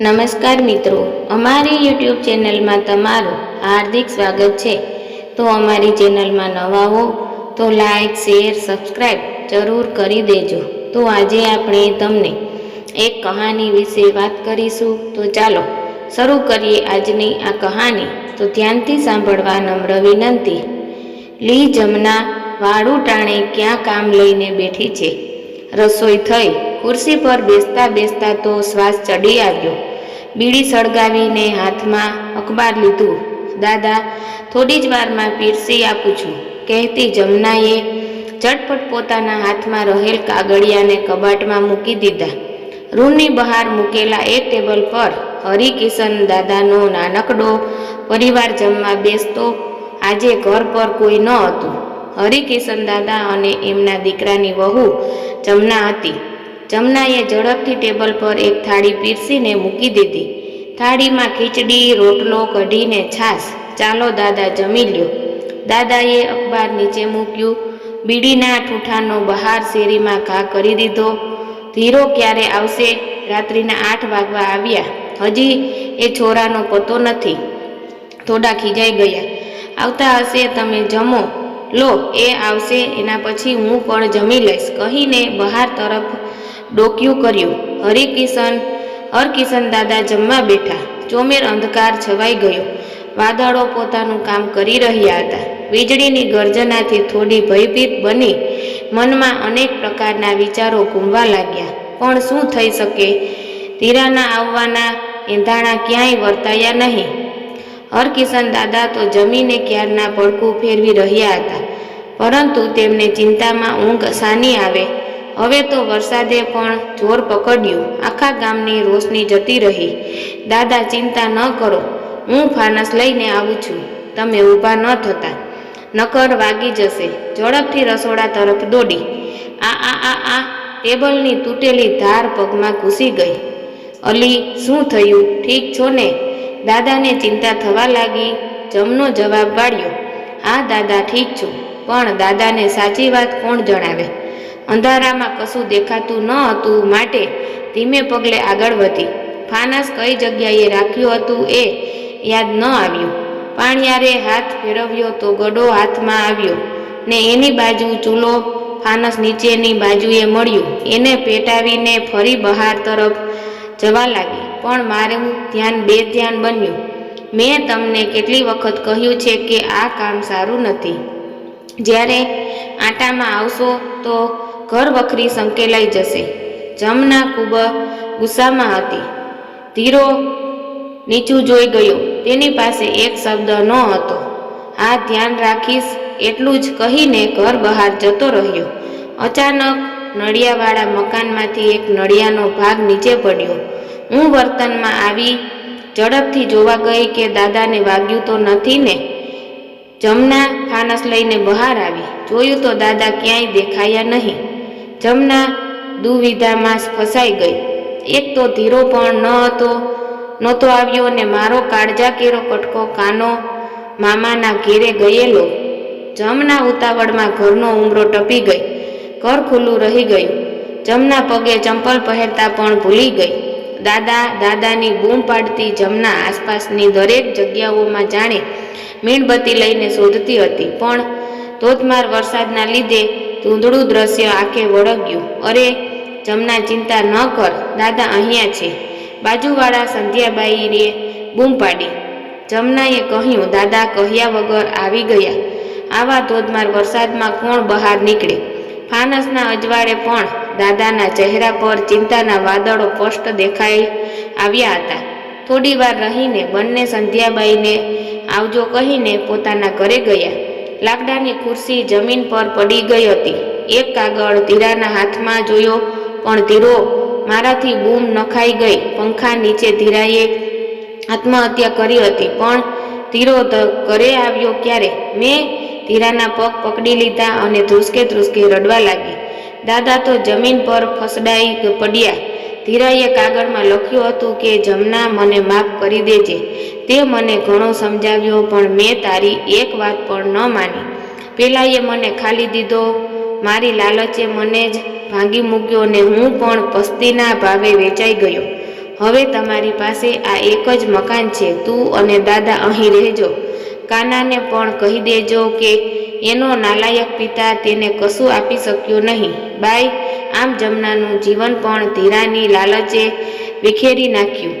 નમસ્કાર મિત્રો, અમારી યુટ્યુબ ચેનલમાં તમારું હાર્દિક સ્વાગત છે. તો અમારી ચેનલમાં નવા હો, તો લાઈક, શેર સબસ્ક્રાઈબ જરૂર કરી દેજો. તો આજે આપણે તમને એક કહાની વિશે વાત કરીશું. તો ચાલો, શરૂ કરીએ આજની આ કહાની. તો ધ્યાનથી સાંભળવા નમ્ર વિનંતી. લી જમના વાળું ટાણે ક્યાં કામ લઈને બેઠી છે? રસોઈ થઈ, ખુરશી પર બેસતા બેસતા તો શ્વાસ ચડી આવ્યો. બીડી સળગાવીને હાથમાં અખબાર લીધું. દાદા, થોડી જ વારમાં પીરસી આપું છું. કહેતી જમનાએ ઝટપટ પોતાના હાથમાં રહેલ કાગળિયાને કબાટમાં મૂકી દીધા. રૂમની બહાર મૂકેલા એક ટેબલ પર હરિકિશન દાદાનો નાનકડો પરિવાર જમવા બેસતો આજે ઘર પર કોઈ ન હતું. હરિકિશન દાદા અને એમના દીકરાની વહુ જમના હતી. જમનાએ ઝડપથી ટેબલ પર એક થાળી પીરસીને મૂકી દીધી. થાળીમાં ખીચડી, રોટલો કઢીને છાશ. ચાલો દાદા જમી લ્યો. દાદાએ અખબાર નીચે મૂક્યું. બીડીના ઠૂઠાનો બહાર શેરીમાં ઘા કરી દીધો. ધીરો ક્યારે આવશે? રાત્રિના આઠ વાગવા આવ્યા. હજી એ છોરાનો પતો નથી. થોડા ખીજાઈ ગયા. આવતા હશે તમે જમો. લો, એ આવશે, એના પછી હું પણ જમી લઈશ. કહીને બહાર તરફ ડોક્યું કર્યું. હરિકિશન હરકિશન દાદા જમવા બેઠા. ચોમેર અંધકાર છવાઈ ગયો. વાદળો પોતાનું કામ કરી રહ્યા હતા. વીજળીની ગર્જનાથી થોડી ભયભીત બની મનમાં અનેક પ્રકારના વિચારો ઘૂમવા લાગ્યા. પણ શું થઈ શકે? ધીરાના આવવાના એંધાણા ક્યાંય વર્તાયા નહીં. હરકિશન દાદા તો જમીને ક્યારના પડકું ફેરવી રહ્યા હતા. પરંતુ તેમને ચિંતામાં ઊંઘ સાની આવે. હવે તો વરસાદે પણ જોર પકડ્યું. આખા ગામની રોશની જતી રહી. દાદા, ચિંતા ન કરો. હું ફાનસ લઈને આવું છું. તમે ઊભા ન થતા. નકર વાગી જશે. ઝડપથી રસોડા તરફ દોડી. આ આ આ આ ટેબલની તૂટેલી ધાર પગમાં ઘૂસી ગઈ. અલી, શું થયું? ઠીક છો ને? દાદાને ચિંતા થવા લાગી. જમનો જવાબ વાળ્યો. હા, દાદા, ઠીક છું. પણ દાદાને સાચી વાત કોણ જણાવે? અંધારામાં કશું દેખાતું ન હતું માટે ધીમે પગલે આગળ વધી. ફાનસ કઈ જગ્યાએ રાખ્યું હતું એ યાદ ન આવ્યું. પાણિયારે હાથ ફેરવ્યો તો ગડો હાથમાં આવ્યો ને એની બાજુ ચૂલો ફાનસ નીચેની બાજુએ મળ્યું. એને પેટાવીને ફરી બહાર તરફ જવા લાગી. પણ મારું ધ્યાન બે ધ્યાન બન્યું. મેં તમને કેટલી વખત કહ્યું છે કે આ કામ સારું નથી. જ્યારે આટામાં આવશો તો ઘર વખરી સંકેલાઈ જશે. જમના ખૂબ ગુસ્સામાં હતી. ધીરો નીચું જોઈ ગયો. તેની પાસે એક શબ્દ ન હતો. આ ધ્યાન રાખીશ, એટલું જ કહીને ઘર બહાર જતો રહ્યો. અચાનક નળિયાવાળા મકાનમાંથી એક નળિયાનો ભાગ નીચે પડ્યો. હું વર્તનમાં આવી ઝડપથી જોવા ગઈ કે દાદાને વાગ્યું તો નથી ને. જમના ફાનસ લઈને બહાર આવી. જોયું તો દાદા ક્યાંય દેખાયા નહીં. જમના દુવિધામાં ફસાઈ ગઈ. એક તો ધીરો પણ ન હતો, નહોતો આવ્યો ને મારો કાળજા કેરો કટકો કાનો મામાના ઘેરે ગયેલો. જમના ઉતાવળમાં ઘરનો ઉમરો ટપી ગઈ. ઘર ખુલ્લું રહી ગયું. જમના પગે ચંપલ પહેરતા પણ ભૂલી ગઈ. દાદા, દાદાની બૂમ પાડતી જમના આસપાસની દરેક જગ્યાઓમાં જાણે મીણબત્તી લઈને શોધતી હતી. પણ ધોધમાર વરસાદના લીધે ધૂંધળું દ્રશ્ય આંખે વળગ્યું. અરે, જમના ચિંતા ન કર, દાદા અહીંયા છે. બાજુવાળા સંધ્યાબાઈએ બૂમ પાડી. જમનાએ કહ્યું, દાદા કહ્યા વગર આવી ગયા. આવા ધોધમાર વરસાદમાં કોણ બહાર નીકળે? ફાનસના અજવાળે પણ દાદાના ચહેરા પર ચિંતાના વાદળો સ્પષ્ટ દેખાઈ આવ્યા હતા. થોડી વાર રહીને બંને સંધ્યાબાઈને આવજો કહીને પોતાના ઘરે ગયા. લાકડાની ખુરશી જમીન પર પડી ગઈ હતી. એક કાગળ ધીરાના હાથમાં જોયો, પણ ધીરો મારાથી બૂમ નખાઈ ગઈ. પંખા નીચે ધીરાએ આત્મહત્યા કરી હતી, પણ ધીરો ઘરે આવ્યો ક્યારે? મેં ધીરાના પગ પકડી લીધા અને ધ્રુસકે ધ્રુસકે રડવા લાગી. દાદા તો જમીન પર ફસડાઈ પડ્યા. ધીરાએ કાગળમાં લખ્યું હતું કે, જમના, મને માફ કરી દેજે. તે મને ઘણો સમજાવ્યો, પણ મેં તારી એક વાત પણ ન માની. પેલાએ મને ખાલી દીધો. મારી લાલચે મને જ ભાંગી મૂક્યો ને હું પણ પસ્તીના ભાવે વેચાઈ ગયો. હવે તમારી પાસે આ એક જ મકાન છે. તું અને દાદા અહીં રહેજો. કાનાને પણ કહી દેજો કે એનો નાલાયક પિતા તેને કશું આપી શક્યો નહીં. બાય આમ જમનાનું જીવન પણ ધીરાની લાલચે વિખેરી નાખ્યું.